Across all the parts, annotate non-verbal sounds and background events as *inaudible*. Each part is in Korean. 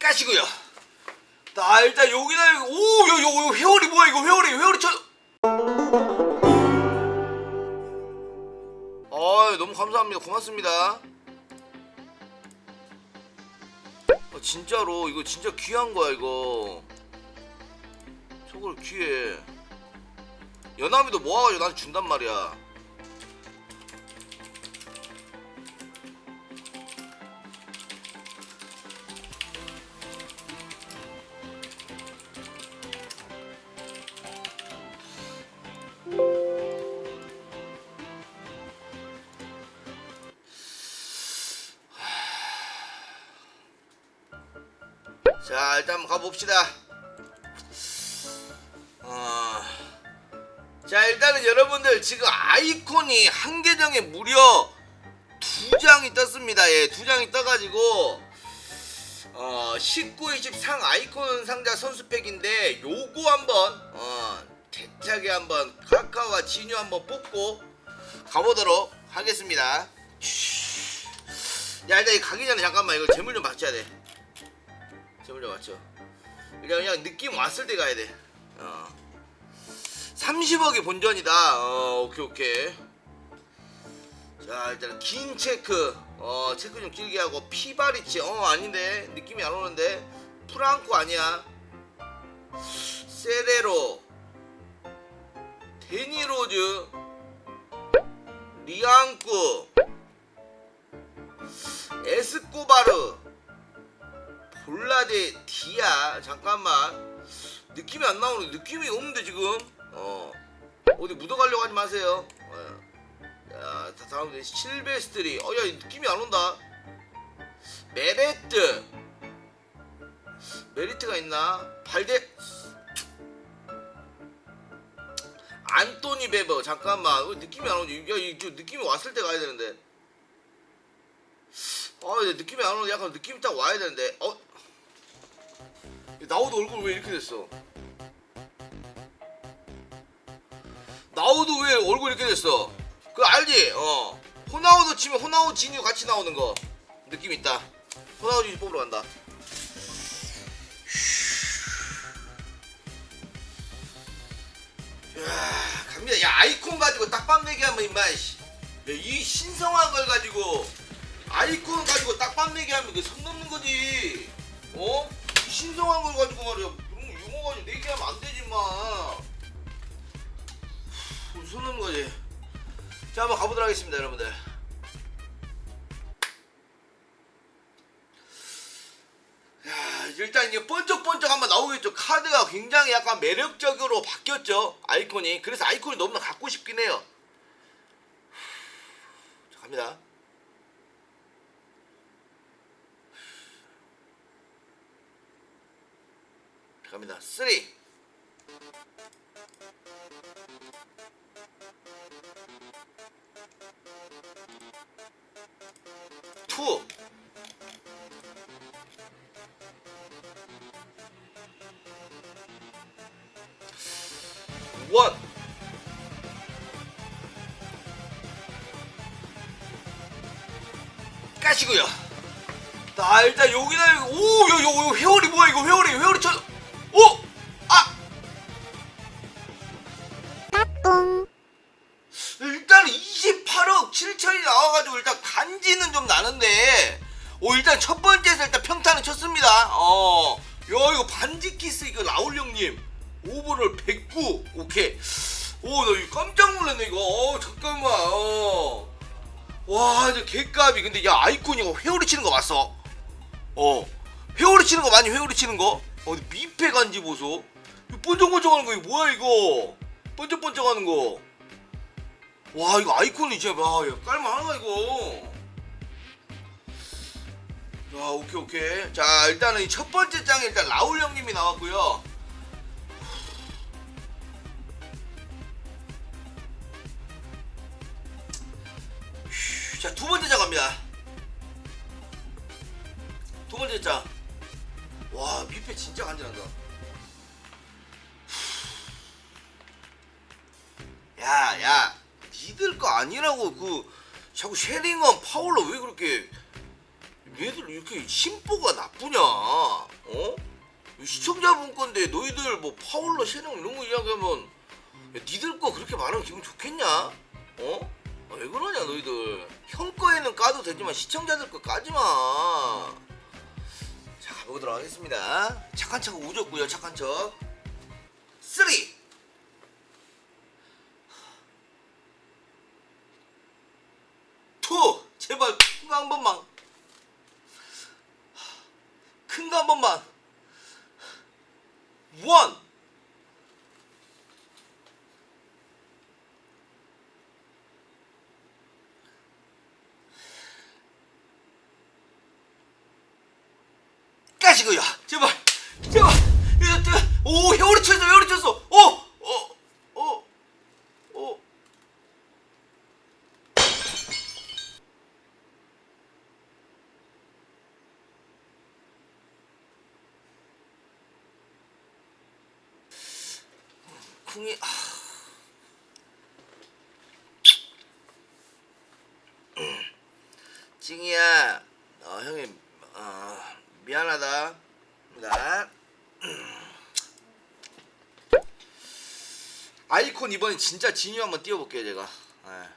까시고요. 나 일단 여기다 오, 요, 요, 요 회오리 뭐야 이거 회오리 회오리 쳐. 아, 너무 감사합니다. 고맙습니다. 아, 진짜로 이거 진짜 귀한 거야 이거. 저걸 귀해. 연남이도 모아가지고 나한테 준단 말이야. 자 일단 가봅시다. 어... 자 일단은 여러분들 지금 아이콘이 한 계정에 무려 두 장이 떴습니다. 예두 장이 떠가지고 어 19, 20상 아이콘 상자 선수팩인데 요거 한번 어 대차게 한번 카카오와 진유 한번 뽑고 가보도록 하겠습니다. 야 일단 이 가기 전에 잠깐만 이거 재물 좀 받쳐야 돼 좀 맞죠. 그냥 그냥 느낌 왔을 때 가야 돼. 어. 30억이 본전이다. 어, 오케이 오케이. 자 일단 긴 체크. 어 체크 좀 길게 하고 피바리치. 어 아닌데 느낌이 안 오는데 프랑코 아니야. 세레로. 데니로즈. 리앙쿠. 에스코바르. 볼라데 디아. 잠깐만. 느낌이 안 나오는 느낌이 없는데 지금. 어. 어디 묻어가려고 하지 마세요. 어. 야 다- 다음 실베스트리. 어야 느낌이 안 온다. 메레트. 메리트가 있나? 발데. 안토니 베버. 잠깐만. 어, 느낌이 안 오지? 야 이거 느낌이 왔을 때 가야 되는데. 아 느낌이 안 오는데. 약간 느낌이 딱 와야 되는데. 어 나오도 얼굴 왜 이렇게 됐어? 나오도 왜 얼굴 이렇게 됐어? 그거 알지? 어. 호나우도 치면 호나우 진유 같이 나오는 거 느낌 있다. 호나우 진유 뽑으러 간다. 야, 갑니다. 야 아이콘 가지고 딱밤 내기 하면 임마. 이 신성한 걸 가지고 한번 가보도록 하겠습니다 여러분들. 야 일단 이제 번쩍번쩍 한번 나오겠죠. 카드가 굉장히 약간 매력적으로 바뀌었죠. 아이콘이. 그래서 아이콘이 너무나 갖고 싶긴 해요. 자 갑니다. 갑니다. 3 2 1 까시고요. 나 일단 여기다 오, 요, 요, 요 회오리 뭐야 이거 회오리 회오리 쳐. 간지는 좀 나는데. 오 일단 첫 번째에서 일단 평타는 쳤습니다. 어야 이거 반지 키스 이거 라울 형님. 오버를 109 오케이. 오나 이거 깜짝 놀랐네 이거. 어 잠깐만 어 와 이제 개값이. 근데 야 아이콘 이거 회오리 치는 거 봤어? 어. 회오리 치는 거 많이 회오리 치는 거? 어, 미패 간지 보소. 이거 번쩍번쩍하는 거 이거 뭐야 이거? 번쩍번쩍하는 거. 와 이거 아이콘이 진짜 와 야, 깔만하다 이거 야 오케이 오케이. 자 일단은 이 첫 번째 장에 일단 라울 형님이 나왔고요. 자 두 번째 장 갑니다. 두 번째 장와 밑에 진짜 간지난다. 야, 야, 니들 거 아니라고 그 자꾸 쉐링엄 파울러 왜 그렇게 얘들 이렇게 심보가 나쁘냐? 시청자분 건데 너희들 뭐 파울러 쉐령 이런 거 이야기하면 야, 니들 거 그렇게 말하면 기분 좋겠냐? 어? 아, 왜 그러냐 너희들 형 거에는 까도 되지만 시청자들 거 까지 마. 자 가보도록 하겠습니다. 착한 척 우줬고요 착한 척. 쓰리. 투 제발 큰 거 한 번만 큰 거 한 번만. 원 까시고요. 제발 이거 저- 오 회오리 쳤어 회오리 쳤어 어어어어 어. 쿵이 아. 찡이야 어 형님 어 미안하다. 나 아이콘 이번에 진짜 진유 한번 띄워볼게요 제가. 예.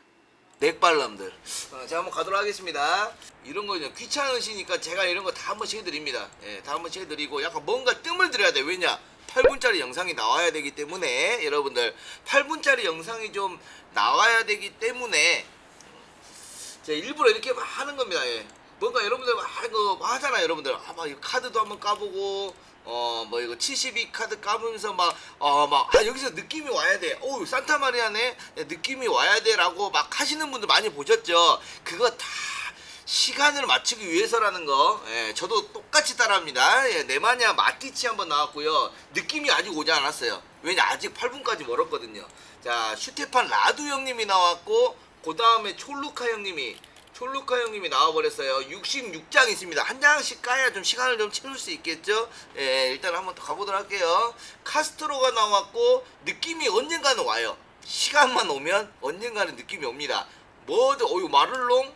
넥발람들. 어, 제가 한번 가도록 하겠습니다. 이런 거 이제 귀찮으시니까 제가 이런 거 다 한 번씩 해드립니다. 예, 다 한 번씩 해드리고 약간 뭔가 뜸을 들여야 돼. 왜냐 8분짜리 영상이 나와야 되기 때문에 여러분들 8분짜리 영상이 좀 나와야 되기 때문에 제가 일부러 이렇게 막 하는 겁니다. 예. 뭔가 여러분들 막 하잖아요, 여러분들. 아, 막 이거 카드도 한번 까보고, 어, 뭐 이거 72 카드 까보면서 막, 어, 막, 아, 여기서 느낌이 와야 돼. 어우, 산타 마리아네? 예, 느낌이 와야 돼. 라고 막 하시는 분들 많이 보셨죠? 그거 다 시간을 맞추기 위해서라는 거. 예, 저도 똑같이 따라합니다. 예, 네마니아 마티치 한번 나왔고요. 느낌이 아직 오지 않았어요. 왜냐, 아직 8분까지 멀었거든요. 자, 슈테판 라두 형님이 나왔고, 그 다음에 촐루카 형님이 촐루카 형님이 나와버렸어요. 66장 있습니다. 한 장씩 까야 좀 시간을 좀 채울 수 있겠죠? 예, 일단 한번 더 가보도록 할게요. 카스트로가 나왔고 느낌이 언젠가는 와요. 시간만 오면 언젠가는 느낌이 옵니다. 뭐든 어유 마를롱,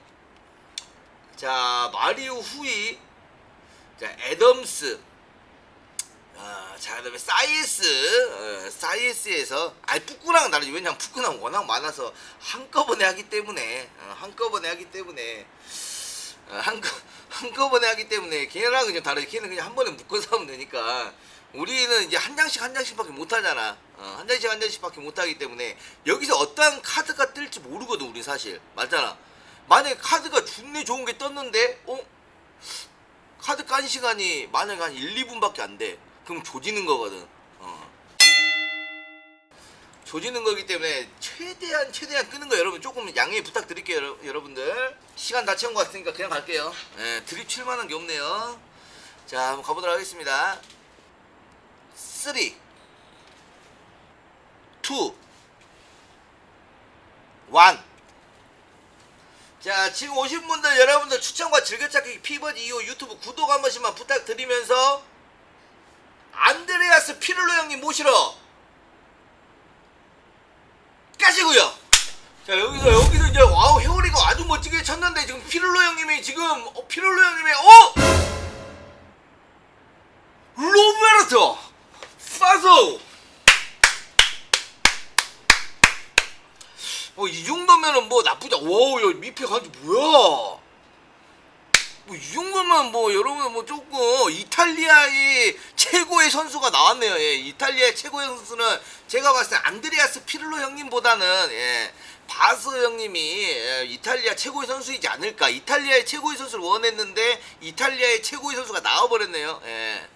자 마리오 후이, 자 애덤스, 아, 자, 그 다음에 사이에스, 어, 사이에스에서 아니 푸꾸랑 다르지. 왜냐면 푸꾸랑 워낙 많아서 한꺼번에 하기 때문에 어, 한꺼번에 하기 때문에. 어, 한꺼 *laughs* 한꺼번에 하기 때문에 걔랑은 좀 다르지. 걔는 그냥 한 번에 묶어서 하면 되니까. 우리는 이제 한 장씩 한 장씩밖에 못 하잖아. 어, 한 장씩 한 장씩밖에 못 하기 때문에 여기서 어떠한 카드가 뜰지 모르거든 우리 사실. 맞잖아 만약에 카드가 준내 좋은 게 떴는데 어? 카드 깐 시간이 만약에 한 1, 2분밖에 안 돼. 그럼 조지는 거거든. 어. 조지는 거기 때문에 최대한 최대한 끄는 거 여러분 조금 양해 부탁드릴게요 여러- 여러분들. 시간 다 채운 것 같으니까 그냥 갈게요. 예, 드립 칠 만한 게 없네요. 자 한번 가보도록 하겠습니다. 3 2 1 자 지금 오신 분들 여러분들 추천과 즐겨찾기 피버지 이후 유튜브 구독 한 번씩만 부탁드리면서 안드레아스 피를로 형님 모시러 까시고요. 자 여기서 여기서 이제 와우 회오리가 아주 멋지게 쳤는데 지금 피를로 형님이 지금 어, 피를로 형님의 어? 로베르토 파소 어, 이 정도면은 뭐 나쁘지 않 와우, 야, 미피 간지 뭐야? 뭐, 이 정도면 뭐, 여러분, 뭐, 조금, 이탈리아의 최고의 선수가 나왔네요. 예, 이탈리아의 최고의 선수는 제가 봤을 때 안드레아스 피를로 형님보다는, 예, 바스 형님이 예, 이탈리아 최고의 선수이지 않을까. 이탈리아의 최고의 선수를 원했는데, 이탈리아의 최고의 선수가 나와버렸네요. 예.